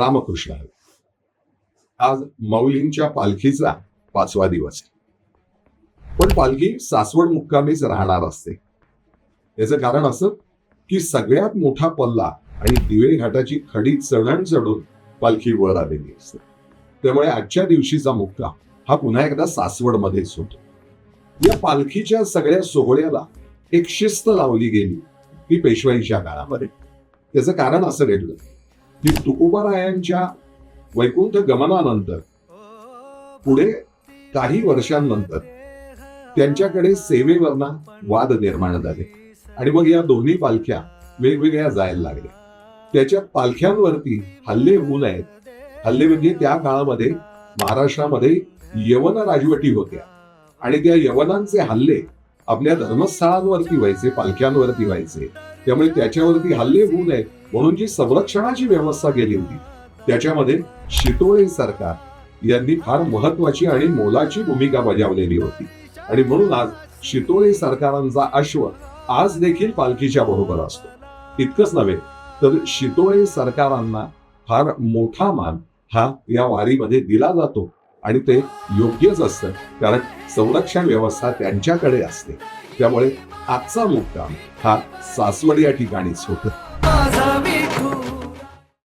रामकृष्ण हरी. आज माऊलींच्या पालखीचा पाचवा दिवस पण पालखी सासवड मुक्कामीच राहणार असते. याचं कारण असं की सगळ्यात मोठा पल्ला आणि दिवे घाटाची खडी चढण चढून पालखी वर आलेली असते. त्यामुळे आजच्या दिवशीचा मुक्काम हा पुन्हा एकदा सासवडमध्येच होतो. या पालखीच्या सगळ्या सोहळ्याला एक शिस्त लावली गेली ती पेशवाईच्या काळामध्ये. त्याचं कारण असं घडलं. की तुकोबारायांच्या वैकुंठ गमनानंतर पुढे काही वर्षांनंतर त्यांच्याकडे सेवेवरना वाद निर्माण झाले. आणि मग या दोन्ही पालख्या वेगवेगळ्या जायला लागल्या. त्याच्या पालख्यांवरती हल्ले होऊ नयेत. हल्ले म्हणजे त्या काळामध्ये महाराष्ट्रामध्ये यवन राजवटी होत्या. आणि त्या यवनांचे हल्ले आपल्या धर्मस्थळांवरती व्हायचे पालख्यांवरती व्हायचे. त्यामुळे त्याच्यावरती हल्ले होऊ नये म्हणून जी संरक्षणाची व्यवस्था केली होती त्याच्यामध्ये शितोळे सरकार यांनी फार महत्वाची आणि मोलाची भूमिका बजावलेली होती. आणि म्हणून आज शितोळे सरकारांचा अश्व आज देखील पालखीच्या बरोबर असतो. इतकंच नव्हे तर शितोळे सरकारांना फार मोठा मान हा या वारीमध्ये दिला जातो आणि ते योग्यच असतं कारण संरक्षण व्यवस्था त्यांच्याकडे असते. त्यामुळे आजचा मुक्काम हा सासवड या ठिकाणीच होता.